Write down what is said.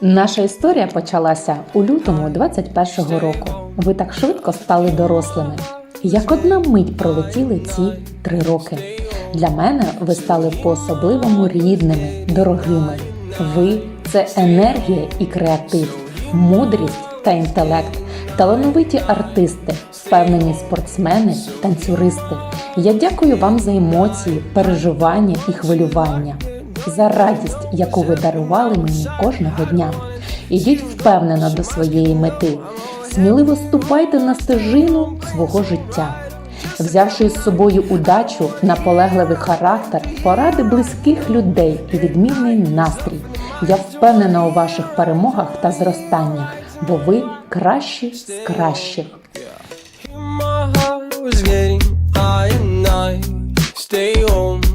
Наша історія почалася у лютому 21-го року. Ви так швидко стали дорослими. Як одна мить пролетіли ці три роки. Для мене ви стали по-особливому рідними, дорогими. Ви це енергія і креатив, мудрість та інтелект, талановиті артисти, впевнені спортсмени, танцюристи. Я дякую вам за емоції, переживання і хвилювання, за радість, яку ви дарували мені кожного дня. Ідіть впевнено до своєї мети, сміливо ступайте на стежину свого життя. Взявши з собою удачу, наполегливий характер, поради близьких людей і відмінний настрій, я впевнена у ваших перемогах та зростаннях, бо ви кращі з кращих. Stay home